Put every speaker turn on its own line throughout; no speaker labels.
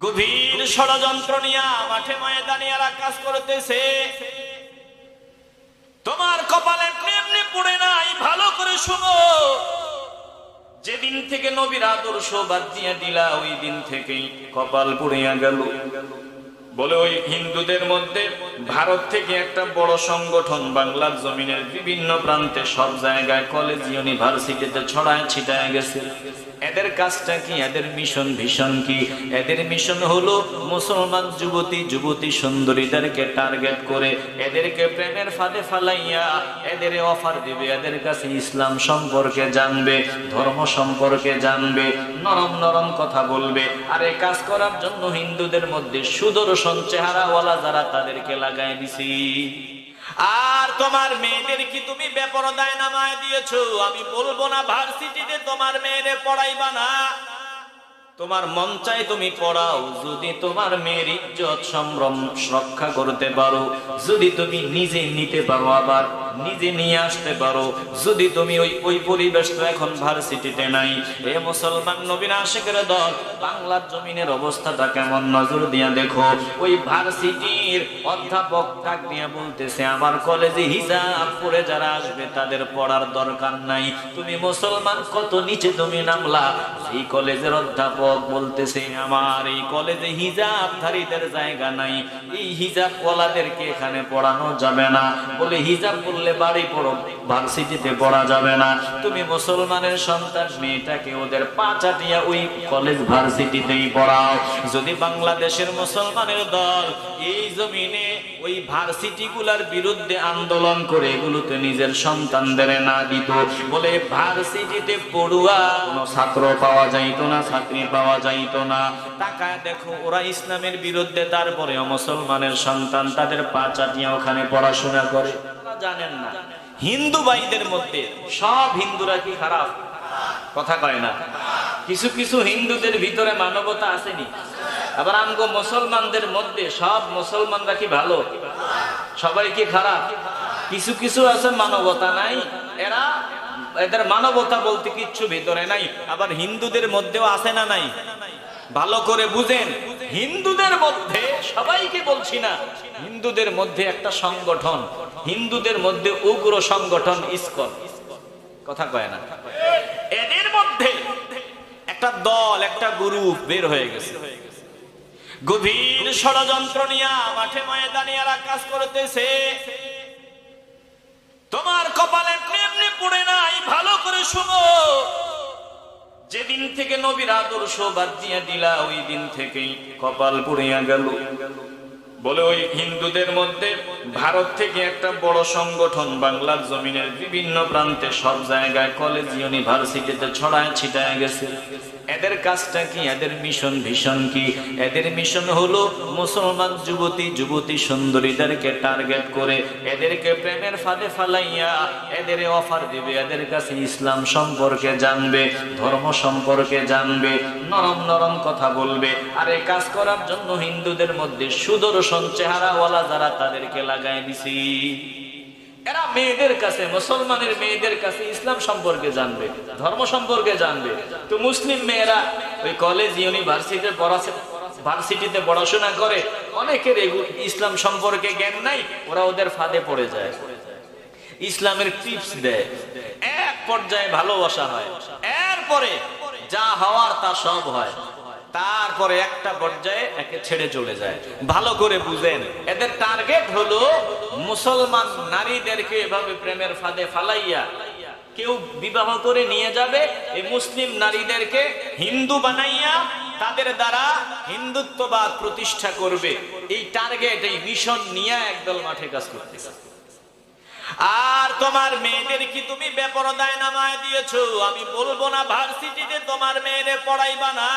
গভীর ষড়যন্ত্র নিয়া মাঠে ময়দানে এরা কাজ করতেছে। তোমার কপালে এমনি পড়ে নাই, ভালো করে শুনো। যেদিন থেকে নবীর আদর্শ বাদ দিয়ে দিলা, ওই দিন থেকেই কপাল পুড়িয়া গেল। বলে ওই হিন্দুদের মধ্যে ভারত থেকে একটা বড় সংগঠন বাংলার জমিনের বিভিন্ন প্রান্তে সব জায়গায় কলেজ ইউনিভার্সিটিতে ছড়ায় ছিটায় গেছে। এদের কাজটা কি? এদের মিশন ভীষণ কি? এদের মিশন হলো মুসলমান যুবতী যুবতী সুন্দরীদেরকে টার্গেট করে, এদেরকে প্রেমের ফাঁদে ফালাইয়া এদের অফার দিবে, এদের কাছে ইসলাম সম্পর্কে জানবে, ধর্ম সম্পর্কে জানবে, নরম নরম কথা বলবে। আর এই কাজ করার জন্য হিন্দুদের মধ্যে সুদর্শন চেহারাওয়ালা যারা তাদেরকে লাগাই দিছি আর তোমার মেয়েদের কি তুমি বেপরদায় নামায় দিয়েছ? আমি বলব না ভার্সিটিতে তোমার মেয়েরে পড়াইবা না। তোমার মন চাই তুমি পড়াও, যদি তোমার মেয়ের ইজ্জত সম্ভ্রম রক্ষা করতে পারো, যদি তুমি নিজে নিতে পারো আবার। নিজে নিয়ে আসতে পারো। যদি তুমি ওই ওই পরিবেশ তো এখন ভার্সিটিতে নাই। এ মুসলমান নবীন আশেকের দল, বাংলার জমিনের অবস্থাটা কেমন নজর দিয়া দেখো। ওই ভার্সিটির অধ্যাপক ডাক দিয়া বলতেছে, আমার কলেজে হিসাব করে যারা আসবে তাদের পড়ার দরকার নাই। তুমি মুসলমান, কত নিচে তুমি নামলা? এই কলেজের অধ্যাপক বলতেছে, আমার এই কলেজে হিজাবধারীদের জায়গা নাই। এই হিজাব কলাদেরকে এখানে পড়ানো যাবে না। বলে হিজাব করলে বাড়ি পড়ো ভার্সিটিতে পড়া যাবে না। তুমি মুসলমানের সন্তান, মেয়েটাকে ওদের পা চাটিয়া ওই কলেজ ভার্সিটিতেই পড়াও। যদি বাংলাদেশের মুসলমানের দল এই জমিনে ওই ভার্সিটি গুলার বিরুদ্ধে আন্দোলন করে এগুলোতে নিজের সন্তানদের না দিত। বলে ভার্সিটিতে পড়ুয়া কোনো ছাত্র পাওয়া যাইতো না, ছাত্রী পাওয়া যাইতো না। তাকায় দেখো, ওরা ইসলামের বিরুদ্ধে তারপরে মুসলমানের সন্তান তাদের পা চাটিয়া ওখানে পড়াশোনা করে। জানেন না। হিন্দু ভাইদের মধ্যে সব হিন্দুরা কি খারাপ? কথা কয় না। কিছু কিছু হিন্দুদের ভিতরে মানবতা আসেনি। আবার আমগো মুসলমানদের মধ্যে সব মুসলমানরা কি ভালো? সবাই কি খারাপ? কিছু কিছু আছে মানবতা নাই। এরা এদের মানবতা বলতে কিচ্ছু ভিতরে নাই। আবার হিন্দুদের মধ্যেও আছে না নাই? ভালো করে বুঝেন। হিন্দুদের মধ্যে সবাইকে বলছি না। হিন্দুদের মধ্যে একটা সংগঠন। হিন্দুদের মধ্যে উগ্র সংগঠন ইসকন। কথা কয় না? এদের মধ্যে একটা দল, একটা গ্রুপ বের হয়ে গেছে। গভীর ষড়যন্ত্র নিয়ে মাঠে ময়দানে এরা কাজ করতেছে। তোমার কপালে এমনি পড়ে নাই, ভালো করে শুনো। যেদিন থেকে নবীর আদর্শ বাদ দিয়ে দিলা, ওই দিন থেকেই কপাল পুড়িয়া গেল। বলে ওই হিন্দুদের মধ্যে ভারত থেকে একটা বড় সংগঠন বাংলার জমিনের বিভিন্ন প্রান্তে সব জায়গায় কলেজ ইউনিভার্সিটিতে ছড়ায় ছিটায় গেছে। এদের কাজটা কি? এদের মিশন ভীষণ কি? এদের মিশন হলো মুসলমান যুবতী যুবতী সুন্দরীদেরকে টার্গেট করে, এদেরকে প্রেমের ফাঁদে ফালাইয়া এদের অফার দিবে, এদের কাছে ইসলাম সম্পর্কে জানবে, ধর্ম সম্পর্কে জানবে, নরম নরম কথা বলবে। আর এই কাজ করার জন্য হিন্দুদের মধ্যে সুদর্শন চেহারাওয়ালা যারা তাদেরকে লাগাই দিছি। এরা মেয়েদের কাছে, মুসলমানের মেয়েদের কাছে ইসলাম সম্পর্কে জানবে, ধর্ম সম্পর্কে জানবে। তো মুসলিম মেয়েরা ওই কলেজ ইউনিভার্সিটিতে পড়াছে ভার্সিটিতে পড়াশোনা করে, অনেকের ইসলাম সম্পর্কে জ্ঞান নাই, ওরা ওদের ফাঁদে পড়ে যায়। ইসলামের টিপস দেয়। এক পর্যায়ে ভালোবাসা হয়। এরপরে যা হওয়ার তা সব হয়। তারপরে একটা পর্যায়ে একে ছেড়ে চলে যায়। ভালো করে বুঝেন, এদের টার্গেট হলো মুসলমান নারীদেরকে এভাবে প্রেমের ফাঁদে ফালাইয়া কেউ বিবাহ করে নিয়ে যাবে, এই মুসলিম নারীদেরকে হিন্দু বানাইয়া তাদের দ্বারা হিন্দুত্ববাদ প্রতিষ্ঠা করবে। এই টার্গেট এই মিশন নিয়ে একদল মাঠে কাজ করতেছে। আর তোমার মেয়েদের কি তুমি বেপরদায় নামায় দিয়েছ? আমি বলব না, ভার্সিটিতে তোমার মেয়েরে পড়াইবা না।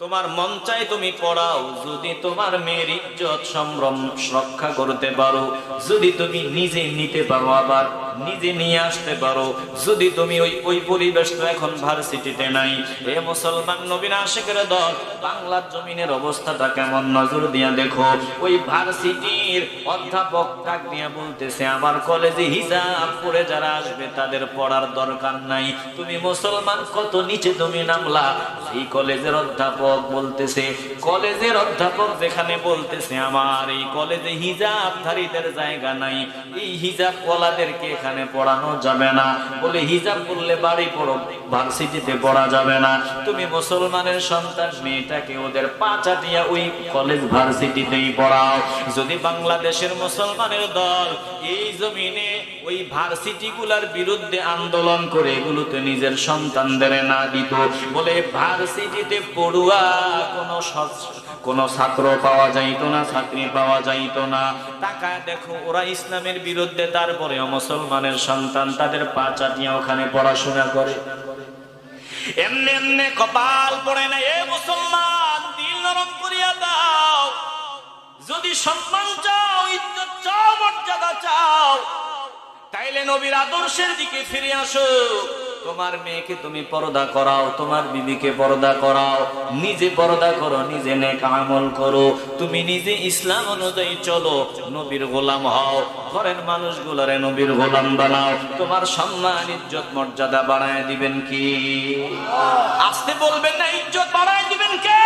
তোমার মন চাই তুমি পড়াও, যদি তোমার মেয়ের ইজ্জত সম্ভ্রম রক্ষা করতে পারো, যদি তুমি নিজে নিতে পারো আবার। নিজে নিয়ে আসতে পারো। যদি তুমি ওই ওই পরিবেশটা এখন ভার্সিটিতে নাই। এ মুসলমান নবীন আশেকের দল, বাংলার জমিনের অবস্থাটা কেমন নজর দিয়া দেখো। ওই ভার্সিটির অধ্যাপক ডাক দিয়া বলতেছে, আমার কলেজে হিসাব পড়ে যারা আসবে তাদের পড়ার দরকার নাই। তুমি মুসলমান, কত নিচে তুমি নামলা? এই কলেজের অধ্যাপক বলতেছে, কলেজের অধ্যাপক যেখানে বলতেছে, আমার এই কলেজে হিজাবধারীদের জায়গা নাই। এই হিজাব ওয়ালাদেরকে এখানে পড়ানো যাবে না। বলে হিজাব করলে বাড়ি পড়ো, ভার্সিটিতে পড়া যাবে না। তুমি মুসলমানের সন্তান, মেয়েটাকে ওদের পা চাটিয়া ওই কলেজ ভার্সিটিতেই পড়াও। যদি বাংলাদেশের মুসলমানের দল এই জমিনে ওই ভার্সিটি গুলার বিরুদ্ধে আন্দোলন করে, এগুলোতে নিজের সন্তানদের না দিত, বলে ভার্সিটিতে পড়ুয়া কোনো সৎ- কোনো ছাত্র পাওয়া যাইতো না, ছাত্রী পাওয়া যাইতো না। টাকা দেখো, ওরা ইসলামের বিরুদ্ধে তারপরেও মুসলমানের সন্তান তাদের পা চাটিয়া ওখানে পড়াশোনা করে। এমনি এমনি কপাল পড়ে না, এ মুসলমান, দিল নরম করিয়া দাও। যদি সম্মান চাও, ইজ্জত চাও, মর্যাদা চাও, তাইলে নবীর আদর্শের দিকে ফিরে আসো। তোমার মেয়েকে তুমি পর্দা করাও, তোমার বিবিকে পর্দা করাও। নিজে পর্দা করো, নিজে নেক আমল করো। তুমি নিজে ইসলাম অনুযায়ী চলো, নবীর গোলাম হও। ঘরের মানুষগুলোরে নবীর গোলাম বানাও। তোমার সম্মান, ইজ্জত, মর্যাদা বাড়ায় দিবেন কি? আসতে বলবেন না, ইজ্জত বাড়ায় দিবেন কে?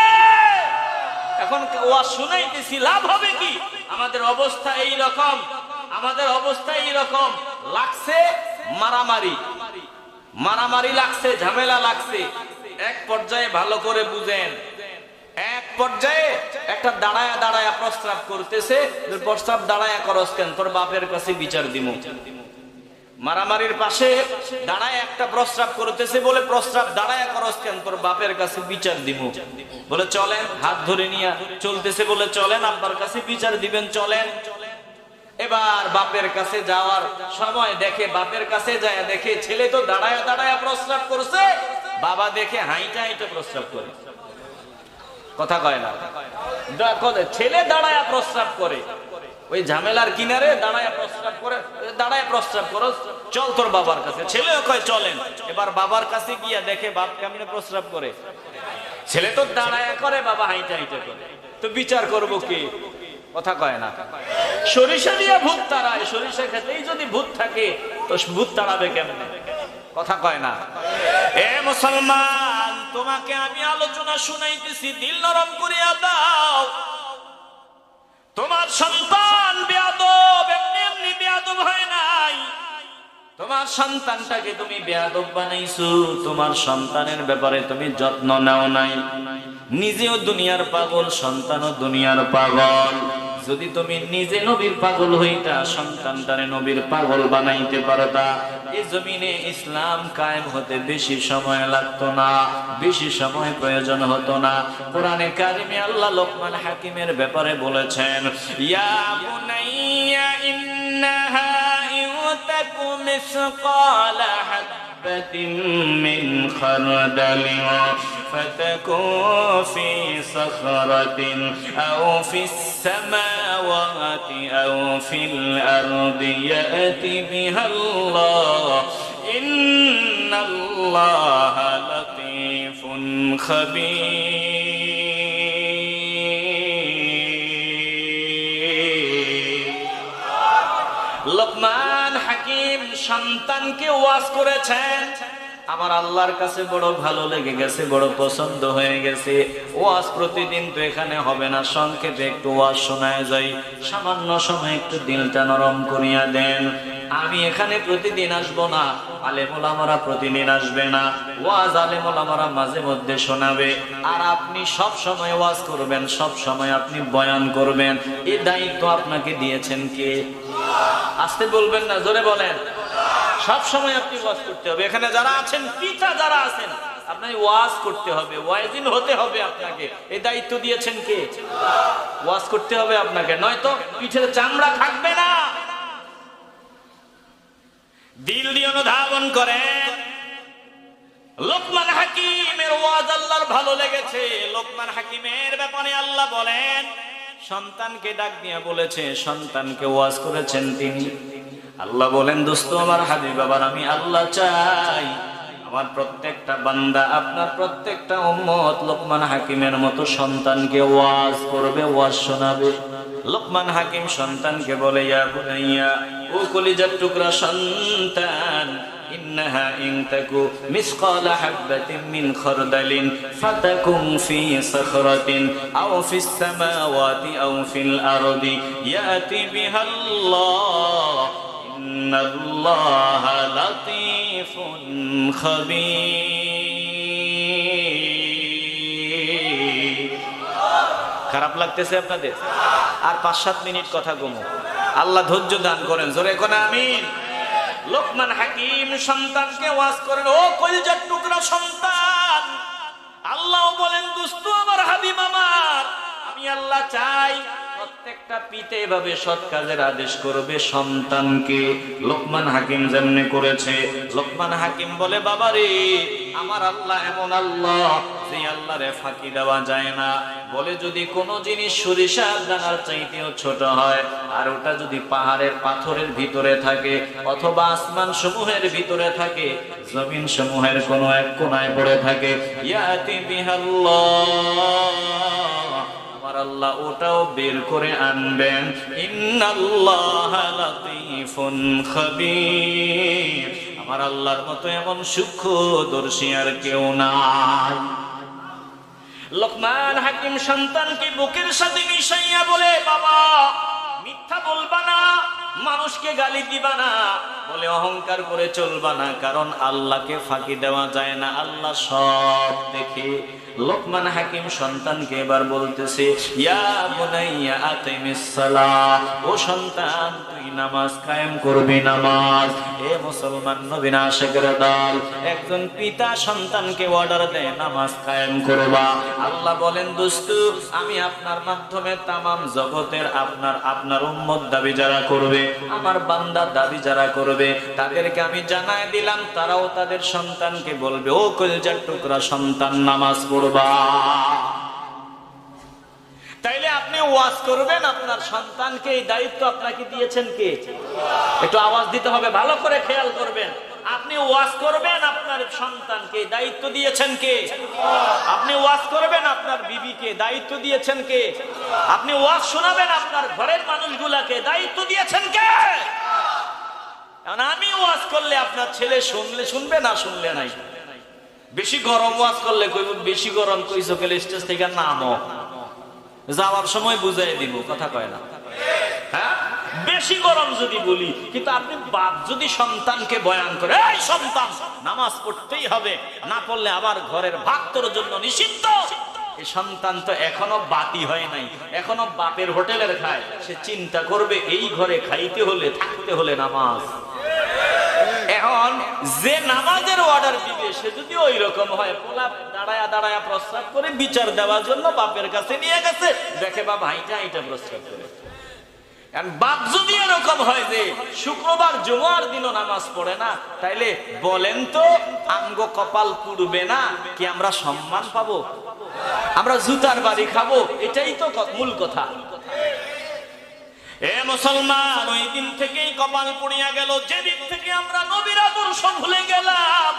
এখন ওয়া শুনাইতেছি, লাভ হবে কি? আমাদের অবস্থা এই রকম আমাদের অবস্থা এই রকম লাগছে মারামারি। মারামারি লাগছে, ঝামেলা লাগছে। এক পর্যায়ে ভালো করে বুঝেন। এক পর্যায়ে একটা দাঁড়ায়া দাঁড়ায়া প্রস্তাব করতেছে প্রস্তাব দাঁড়ায়া করস কেন? তোর বাপের কাছে বিচার দিমু। মারামারির পাশে দাঁড়ায় একটা প্রস্তাব করতেছে বলে প্রস্তাব দাঁড়ায় করস কেন? তোর বাপের কাছে বিচার দিব বলে, চলেন, হাত ধরে নিয়ে চলতেছে বলে, চলেন, আব্বার কাছে বিচার দিবেন, চলেন। এবার বাপের কাছে যাওয়ার সময় দেখে, বাপের কাছে যায় দেখে ছেলে তো দাঁড়ায় দাঁড়ায় প্রস্তাব করছে। বাবা দেখে হাইটা হাইটা প্রস্তাব করে। কথা কয় না। ছেলে দাঁড়ায় প্রস্তাব করে, ওই ঝামেলার কিনারে দাঁড়ায় প্রস্তাব করে, দাঁড়ায় প্রস্তাব করো, চল তোর বাবার কাছে। ছেলেও কয়, চলেন। এবার বাবার কাছে গিয়া দেখে বাপ কেমনে প্রস্রাব করে। ছেলে তো দাঁড়ায় করে, বাবা হাইটা হাইটা করে। তো বিচার করব কি? কথা কয় না। সরিষা দিয়ে ভূত তাড়ায়, সরিষা খেতেই যদি ভূত থাকে, তো ভূত তাড়াবে কেমনে? কথা কয় না। এ মুসলমান, তোমাকে আমি আলোচনা শুনাইতেছি, দিল নরম করিয়া দাও। তোমার সন্তান বেয়াদব, এমনি এমনি বেয়াদব হয় নাই। তোমার সন্তানটাকে তুমি বেয়াদব বানাইছো, তোমার সন্তানের ব্যাপারে তুমি যত্ন নাও নাই। নিজেও দুনিয়ার পাগল, সন্তানও দুনিয়ার পাগল। যদি তুমি নিজে নবীর পাগল হইতা সন্তানটারে নবীর পাগল বানাইতে পারতা এই জমিনে ইসলাম কায়েম হতে বেশি সময় লাগতো না বেশি সময় প্রয়োজন হতো না কোরআনে কারিমে আল্লাহ লোকমান হাকিমের ব্যাপারে বলেছেন ইয়া বুনাইয়া ইন্নাহা تك مثقال حبة من خردل فتكون في صخرة أو في السماوات أو في الأرض يأتي بها الله إن الله لطيف خبير লোকমান হাকিম সন্তানকে ওয়াজ করেছেন আমার আল্লাহর কাছে বড় ভালো লেগে গেছে, বড় পছন্দ হয়ে গেছে। ওয়াজ প্রতিদিন তো এখানে হবে না, সংক্ষেপে একটু ওয়াজ শোনায় যাই। সামান্য সময় একটু দিলটা নরম করিয়া দেন। আমি এখানে প্রতিদিন আসব না আলেমুল আমারা প্রতিদিন আসবে না। ওয়াজ আলেমুল আমারা মাঝে মধ্যে শোনাবে। আর আপনি সব সময় ওয়াজ করবেন, সব সময় আপনি বয়ান করবেন। এ দায়িত্ব আপনাকে দিয়েছেন কে? আসতে বলবেন না, জোরে বলেন। সব সময় আপনি ওয়াজ করতে হবে। এখানে যারা আছেন, পিতা যারা আছেন, আপনাকে ওয়াজ করতে হবে। ওয়াইজিন হতে হবে আপনাকে। এই দায়িত্ব দিয়েছেন কে? ওয়াজ করতে হবে আপনাকে। নয়তো পিঠের চামড়া থাকবে না। দিল দিয়ে অনুধাবন করেন। লোকমান হাকিমের ওয়াজ আল্লাহর ভালো লেগেছে। লোকমান হাকিমের ব্যাপারে আল্লাহ বলেন সন্তানকে ডাক দিয়ে বলেছে, সন্তানকে ওয়াজ করেছেন তিনি। আল্লাহ বলেন, দোস্ত, আমার হাবিব বাবার, আমি আল্লাহ চাই। আমার প্রত্যেকটা বান্দা, আপনার প্রত্যেকটা উম্মত লোকমান হাকিমের মতো সন্তানকে ওয়াজ করবে, ওয়াজ শোনাবে। লোকমান হাকিম সন্তানকে বলে, ইয়া ও কলিজার টুকরা সন্তান إنها إن تكو مثقال حبة من خردل فتكن في صخرة أو في السماوات أو في الأرض يأتي بها الله إن الله لطيف خبير খারাপ লাগতেছে আপনাদের আর পাঁচ সাত মিনিট কথা গমো আল্লাহ ধৈর্য দান করেন জোরে কোনা আমিন লোকমান হাকিম সন্তানকে ওয়াজ করেন ও কলজার টুকরা সন্তান আল্লাহ বলেন দুস্তু আমি আল্লাহ চাই। প্রত্যেকটা পিতে এভাবে সৎ কাজের আদেশ করবে সন্তানকে। লোকমান হাকিম যেমনি করেছে, লোকমান হাকিম বলে, বাবারে, আমার আল্লাহ এমন আল্লাহ যে আল্লাহরে ফাঁকি দেওয়া যায় না। বলে যদি কোনো জিনিস সরিষার দানার চাইতেও ছোট হয়, আর ওটা যদি পাহাড়ের পাথরের ভিতরে থাকে অথবা আসমান সমূহের ভিতরে থাকে জমিন সমূহের কোনো এক কোনায় পড়ে থাকে, ইয়াতি বিহাল্লাহ। আমার আল্লাহ ওটাও বের করে আনবেন। আমার আল্লাহর মতো এমন সূক্ষ্মদর্শী আর কেউ নাই। লোকমান হাকিম সন্তানকে বুকের সাথে মিশাইয়া বলে, বাবা, মিথ্যা বলবা না, মানুষকে গালি দিবা না অহংকার করে চলবা না, কারণ আল্লাহকে ফাঁকি দেওয়া যায় না। আল্লাহ সব দেখে। লোকমান হাকিম সন্তানকে এবার বলতেছে, ইয়া ও সন্তান, তুই নামাজ কায়েম করবি, নামাজ। এ মুসলমান নবীন দল, একজন পিতা সন্তানকে অর্ডার দেয়, নামাজ কায়েম করবা। আল্লাহ বলেন, দোস্তু, আমি আপনার মাধ্যমে তামাম জগতের আপনার আপনার উম্মত দাবি যারা করবে, আমার বান্দা দাবি যারা করবে তাদেরকে আমি জানায় দিলাম, তারাও তাদের সন্তানকে বলবে, ও কলজার টুকরা সন্তান, নামাজ পড়বা। তাইলে আপনি ওয়াজ করবেন, আপনার সন্তানকে এই দায়িত্ব আপনাকে দিয়েছেন কে? একটু আওয়াজ দিতে হবে, ভালো করে খেয়াল করবেন। আপনি ওয়াজ করবেন, আপনার সন্তানকে দায়িত্ব দিয়েছেন কে? আপনি ওয়াজ করবেন, আপনার বিবিকে দায়িত্ব দিয়েছেন কে? আপনি ওয়াজ শোনাবেন, আপনার ঘরের মানুষগুলাকে দায়িত্ব দিয়েছেন কে? আমি ওয়াজ করলে আপনার ছেলে শুনলে শুনবে না শুনলে নাই? বেশি গরম ওয়াজ করলে কইব, বেশি গরম কইছো গেলে স্টেজ থেকে নামো। যাওয়ার সময় বুঝাই দিব, কথা কয় না। হ্যাঁ? বেশি গরম যদি বলি, কিন্তু আপনি বাপ যদি সন্তানকে বয়ান করে, এই সন্তান, নামাজ পড়তেই হবে, না পড়লে আবার ঘরের ভাগ তোর জন্য নিষিদ্ধ। এই সন্তান তো এখনও বাতি হয় নাই, এখনও বাপের হোটেলের খায়। সে চিন্তা করবে, এই ঘরে খাইতে হলে, থাকতে হলে নামাজ। এখন যে নামাজের অর্ডার দিবে, সে যদি ওই রকম হয়, পোলা দাঁড়ায়া দাঁড়ায়া প্রস্তাব করে বিচার দেওয়ার জন্য বাপের কাছে নিয়ে গেছে। দেখে বাপ হাইটা হাইটা প্রস্তাব করে। বাপ যদি এরকম হয় যে শুক্রবার জুমার দিনও নামাজ পড়ে না, তাইলে বলেন তো, আঙ্গ কপাল পুড়বে না, কি আমরা সম্মান পাবো? আমরা জুতার বাড়ি খাব? এটাই তো মূল কথা। এ মুসলমান ওই দিন থেকেই কপাল পুড়িয়া গেল, যেদিন থেকে আমরা নবীর আদর্শ ভুলে গেলাম।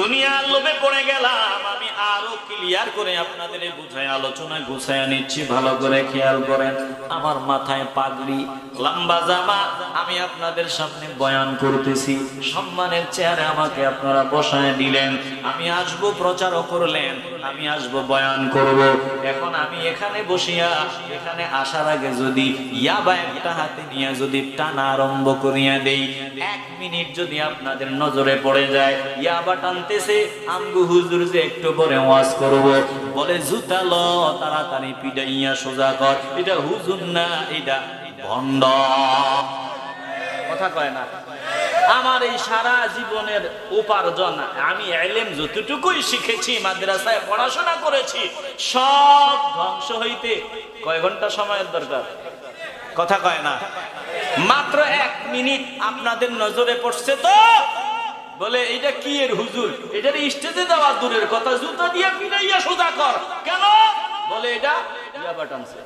দুনিয়ার লোভে পড়ে গেলাম। আমি আরও ক্লিয়ার করে আপনাদের বুঝাই, আলোচনা গুছায় নিচ্ছি, ভালো করে খেয়াল করেন। আমার মাথায় পাগড়ি, লম্বা জামা, আমি আপনাদের সামনে বয়ান করতেছি। সম্মানের চেয়ারে আমাকে আপনারা বসায় দিলেন আমি আসব, প্রচারও করলেন। আমি আসব, বয়ান করব। এখন আমি এখানে বসিয়া, এখানে আসার আগে যদি ইয়াবা একটা হাতে নিয়ে যদি টানা আরম্ভ করিয়া দেই, এক মিনিট যদি আপনাদের নজরে পড়ে যায়, ইয়াবা টানতেছে, আমগু হুজুর যে একটু পরে ওয়াজ করব। বলে, জুতা ল, তাড়াতাড়ি পিডাইয়া সোজা কর। এটা হুজুর না, এটা ভণ্ড। কথা কয় না। আমার এই সারা জীবনের উপার্জন, আমি এলেম যতটুকুই শিখেছি, মাদ্রাসায় পড়াশোনা করেছি, সব ধ্বংস হইতে কয় ঘণ্টা সময়ের দরকার? কথা কয় না। মাত্র এক মিনিট আপনাদের নজরে পড়ছে তো? বলে, এটা কি এর হুজুর? এটার স্টেজে দেওয়া দূরের কথা, জুতা দিয়ে পিড়াইয়া সোজা কর। কেন? বলে, এটা
ইয়াবা টানছে।